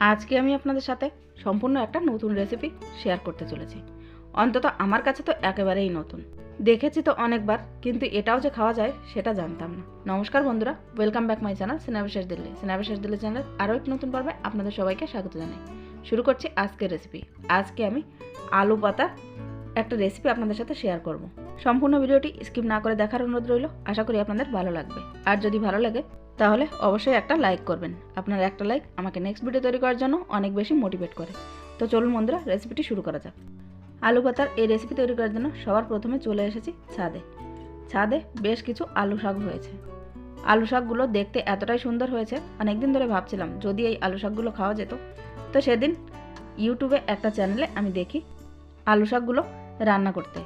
আজকে আমি আপনাদের সাথে সম্পূর্ণ একটা নতুন রেসিপি শেয়ার করতে চলেছি। অন্তত আমার কাছে তো একেবারেই নতুন। দেখেছি তো অনেকবার, কিন্তু এটাও যে খাওয়া যায়, সেটা জানতাম না। নমস্কার বন্ধুরা ওয়েলকাম ব্যাক মাই চ্যানেল সিনেমাশেষ দিল্লি সিনেমাশেষ দিল্লি চ্যানেল আরও এক নতুন পর্বে আপনাদের সবাইকে স্বাগত জানাই। শুরু করছি আজকের রেসিপি আজকে আমি আলু পাতা একটা রেসিপি আপনাদের সাথে শেয়ার করব। সম্পূর্ণ ভিডিওটি স্কিপ না করে দেখার অনুরোধ রইল। আশা করি আপনাদের ভালো লাগবে। আর যদি ভালো লাগে তাহলে অবশ্যই একটা লাইক করবেন। আপনার একটা লাইক আমাকে নেক্সট ভিডিও তৈরি করার জন্য অনেক বেশি মোটিভেট করে। তো চলুন বন্ধুরা রেসিপিটি শুরু করা যাক। আলু পাতার এই রেসিপি তৈরি করার জন্য সবার প্রথমে চলে এসেছি ছাদে। ছাদে বেশ কিছু আলু শাক হয়েছে। আলু শাকগুলো দেখতে এতটাই সুন্দর হয়েছে, অনেকদিন ধরে ভাবছিলাম যদি এই আলু শাকগুলো খাওয়া যেত। তো সেদিন ইউটিউবে একটা চ্যানেলে আমি দেখি আলু শাকগুলো রান্না করতে।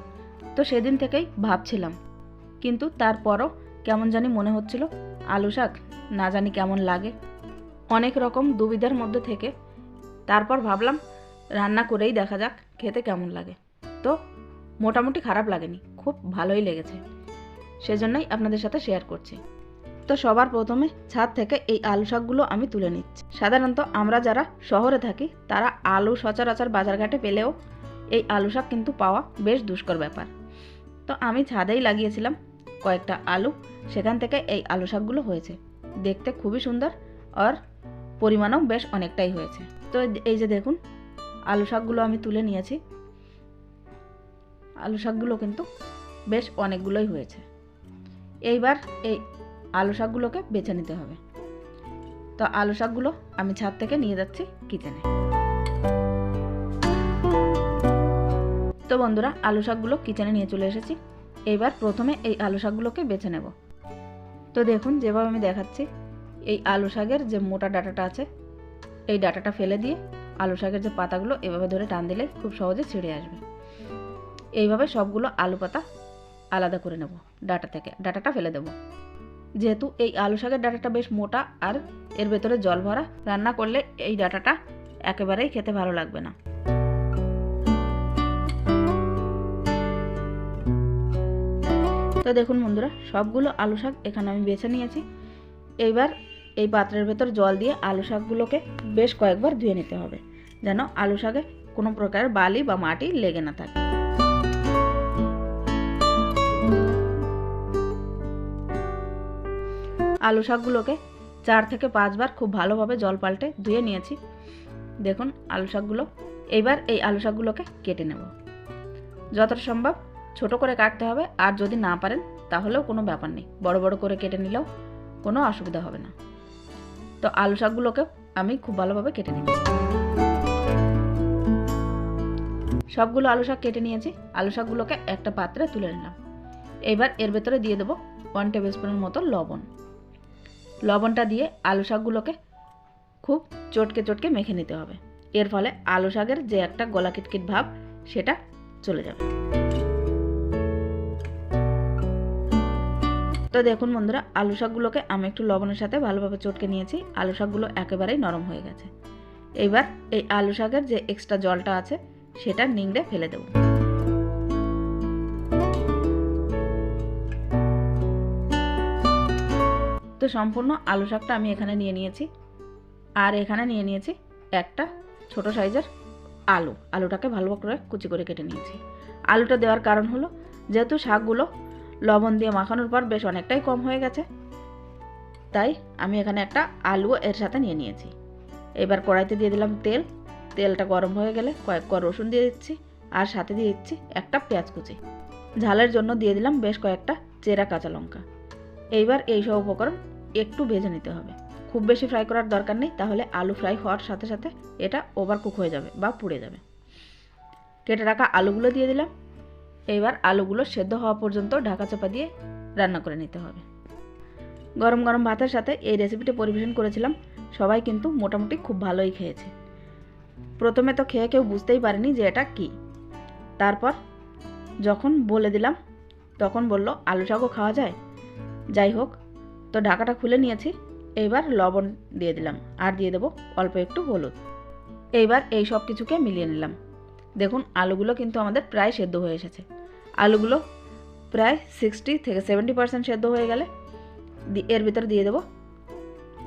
তো সেদিন থেকেই ভাবছিলাম, কিন্তু তারপরও কেমন জানি মনে হচ্ছিল আলু শাক, না জানি কেমন লাগে। অনেক রকম দুবিধার মধ্যে থেকে। তারপর ভাবলাম, রান্না করেই দেখা যাক খেতে কেমন লাগে। তো, মোটামুটি খারাপ লাগেনি, খুব ভালোই লেগেছে। সেজন্যই আপনাদের সাথে শেয়ার করছি। তো সবার প্রথমে ছাদ থেকে এই আলু শাকগুলো আমি তুলে নিচ্ছি। সাধারণত আমরা যারা শহরে থাকি, তারা আলু সচরাচর বাজারঘাটে পেলেও এই আলু শাক কিন্তু পাওয়া বেশ দুষ্কর ব্যাপার। তো আমি ছাদেই লাগিয়েছিলাম কয়েকটা আলু, সেখান থেকে এই আলু শাকগুলো হয়েছে। দেখতে খুবই সুন্দর আর পরিমাণও বেশ অনেকটাই হয়েছে। তো এই যে দেখুন, আলু শাকগুলো আমি তুলে নিয়েছি। আলু শাকগুলো কিন্তু বেশ অনেকগুলোই হয়েছে। এইবার এই আলু শাকগুলোকে বেছে নিতে হবে। তো আলু শাকগুলো আমি ছাদ থেকে নিয়ে যাচ্ছি কিচেনে। তো বন্ধুরা, আলু শাকগুলো কিচেনে নিয়ে চলে এসেছি। এইবার প্রথমে এই আলু শাকগুলোকে বেছে নেব। তো দেখুন, যেভাবে আমি দেখাচ্ছি, এই আলু শাকের যে মোটা ডাটাটা আছে, এই ডাটাটা ফেলে দিয়ে আলু শাকের যে পাতাগুলো, এভাবে ধরে টান দিলে খুব সহজে ছিঁড়ে আসবে। এইভাবে সবগুলো আলু পাতা আলাদা করে নেব ডাটা থেকে, ডাটাটা ফেলে দেব। যেহেতু এই আলু শাকের ডাটাটা বেশ মোটা আর এর ভেতরে জল ভরা, রান্না করলে এই ডাটাটা একেবারেই খেতে ভালো লাগবে না। তো দেখুন বন্ধুরা, সবগুলো আলু শাক এখানে আমি বেছে নিয়েছি। এইবার এই পাত্রের ভেতর জল দিয়ে আলু শাকগুলোকে বেশ কয়েকবার ধুয়ে নিতে হবে, যেন আলু শাকে কোনো প্রকার বালি বা মাটি লেগে না থাকে। আলু শাকগুলোকে চার থেকে পাঁচবার খুব ভালোভাবে জল পাল্টে ধুয়ে নিয়েছি। দেখুন, আলু শাকগুলো, এইবার এই আলু শাকগুলোকে কেটে নেব। যতটা সম্ভব ছোট করে কাটতে হবে। আর যদি না পারেন, তাহলেও কোনো ব্যাপার নেই। বড় বড় করে কেটে নিলেও কোনো অসুবিধা হবে না। তো আলু শাকগুলোকে আমি খুব ভালোভাবে কেটে নিচ্ছি সবগুলো আলু শাক কেটে নিয়েছি। আলু শাকগুলোকে একটা পাত্রে তুলে নিলাম। এবার এর ভেতরে দিয়ে দেবো ওয়ান টেবিল স্পুনের মতো লবণ। লবণটা দিয়ে আলু শাকগুলোকে খুব চটকে চটকে মেখে নিতে হবে। এর ফলে আলু শাকের যে একটা গলা কিটকিট ভাব, সেটা চলে যাবে। দেখুন বন্ধুরা, আলু শাকগুলোকে আমি একটু লবণের সাথে ভালোভাবে চটকে নিয়েছি। আলু শাকগুলো একেবারেই নরম হয়ে গেছে। এইবার এই আলু শাকের যে এক্সট্রা জলটা আছে, সেটা নিংড়ে ফেলে দেব। তো সম্পূর্ণ আলু শাকটা আমি এখানে নিয়ে নিয়েছি। আর এখানে নিয়ে নিয়েছি একটা ছোট সাইজের আলু। আলুটাকে ভালো করে কুচি করে কেটে নিয়েছি। আলুটা দেওয়ার কারণ হলো, যেহেতু শাকগুলো লবণ দিয়ে মাখানোর পর বেশ অনেকটাই কম হয়ে গেছে। তাই আমি এখানে একটা আলু এর সাথে নিয়ে নিয়েছি। এবার কড়াইতে দিয়ে দিলাম তেল। তেলটা গরম হয়ে গেলে কয়েক কর রসুন দিয়ে দিচ্ছি আর সাথে দিয়ে দিচ্ছি একটা পেঁয়াজ কুচি। ঝালের জন্য দিয়ে দিলাম বেশ কয়েকটা চেরা কাঁচা লঙ্কা। এইবার এই সব উপকরণ একটু ভেজে নিতে হবে। খুব বেশি ফ্রাই করার দরকার নেই, তাহলে আলু ফ্রাই হওয়ার সাথে সাথে এটা ওভার কুক হয়ে যাবে বা পুড়ে যাবে। কেটে রাখা আলুগুলো দিয়ে দিলাম। এইবার আলুগুলো সেদ্ধ হওয়া পর্যন্ত ঢাকা চাপা দিয়ে রান্না করে নিতে হবে। গরম গরম ভাতের সাথে এই রেসিপিটি পরিবেশন করেছিলাম। সবাই কিন্তু মোটামুটি খুব ভালোই খেয়েছে। প্রথমে তো খেয়ে কেউ বুঝতেই পারেনি যে এটা কি। তারপর যখন বলে দিলাম, তখন বলল, আলু শাকও খাওয়া যায়? যাই হোক, তো ঢাকাটা খুলে নিয়েছি। এইবার লবণ দিয়ে দিলাম। আর দিয়ে দেবো অল্প একটু হলুদ। এইবার এই সব কিছুকে মিলিয়ে নিলাম। দেখুন, আলুগুলো কিন্তু আমাদের প্রায় সেদ্ধ হয়ে এসেছে। আলুগুলো প্রায় সিক্সটি থেকে সেভেন্টি পার্সেন্ট সেদ্ধ হয়ে গেলে এর ভিতরে দিয়ে দেবো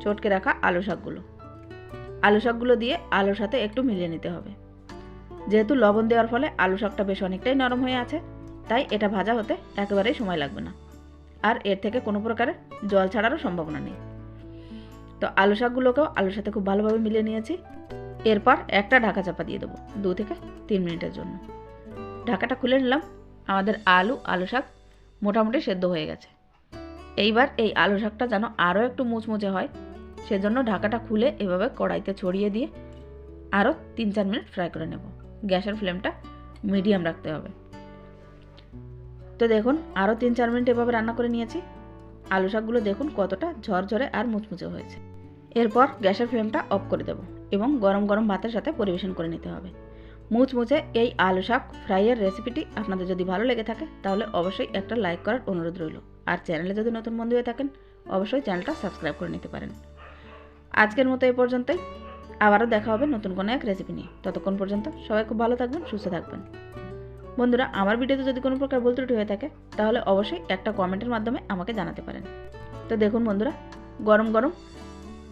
চটকে রাখা আলু শাকগুলো। আলু শাকগুলো দিয়ে আলুর সাথে একটু মিলিয়ে নিতে হবে। যেহেতু লবণ দেওয়ার ফলে আলু শাকটা বেশ অনেকটাই নরম হয়ে আছে, তাই এটা ভাজা হতে একেবারেই সময় লাগবে না। আর এর থেকে কোনো প্রকারের জল ছাড়ারও সম্ভাবনা নেই। তো আলু শাকগুলোকেও আলুর সাথে খুব ভালোভাবে মিলিয়ে নিয়েছি। এরপর একটা ঢাকা চাপা দিয়ে দেবো দু থেকে তিন মিনিটের জন্য। ঢাকাটা খুলে নিলাম। আমাদের আলু আলু শাক মোটামুটি সেদ্ধ হয়ে গেছে। এইবার এই আলু শাকটা যেন আরও একটু মুচমুচে হয়, সেজন্য ঢাকাটা খুলে এভাবে কড়াইতে ছড়িয়ে দিয়ে আরও তিন চার মিনিট ফ্রাই করে নেব। গ্যাসের ফ্লেমটা মিডিয়াম রাখতে হবে। তো দেখুন, আরও তিন চার মিনিট এভাবে রান্না করে নিয়েছি। আলু শাকগুলো দেখুন কতটা ঝরঝরে আর মুচমুচে হয়েছে। এরপর গ্যাসের ফ্লেমটা অফ করে দেবো। এবং গরম গরম ভাতের সাথে পরিবেশন করে নিতে হবে। মুচমুচে এই আলু শাক ফ্রাইয়ের রেসিপিটি আপনাদের যদি ভালো লেগে থাকে, তাহলে অবশ্যই একটা লাইক করার অনুরোধ রইল। আর চ্যানেলে যদি নতুন বন্ধু হয়ে থাকেন, অবশ্যই চ্যানেলটা সাবস্ক্রাইব করে নিতে পারেন। আজকের মতো এই পর্যন্তই। আবারও দেখা হবে নতুন কোনো এক রেসিপি নিয়ে। ততক্ষণ পর্যন্ত সবাই খুব ভালো থাকবেন, সুস্থ থাকবেন। বন্ধুরা, আমার ভিডিওতে যদি কোনো প্রকার ভুল ত্রুটি হয়ে থাকে, তাহলে অবশ্যই একটা কমেন্টের মাধ্যমে আমাকে জানাতে পারেন। তো দেখুন বন্ধুরা, গরম গরম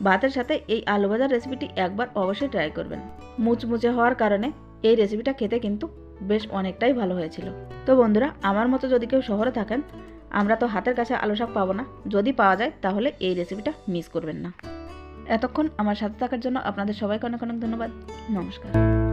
ভাতের সাথে এই আলু ভাজার রেসিপিটি একবার অবশ্যই ট্রাই করবেন। মুচমুচে হওয়ার কারণে এই রেসিপিটা খেতে কিন্তু বেশ অনেকটাই ভালো হয়েছিল। তো বন্ধুরা, আমার মতো যদি কেউ শহরে থাকেন, আমরা তো হাতের কাছে আলু শাক পাবো না। যদি পাওয়া যায়, তাহলে এই রেসিপিটা মিস করবেন না। এতক্ষণ আমার সাথে থাকার জন্য আপনাদের সবাইকে অনেক অনেক ধন্যবাদ। নমস্কার।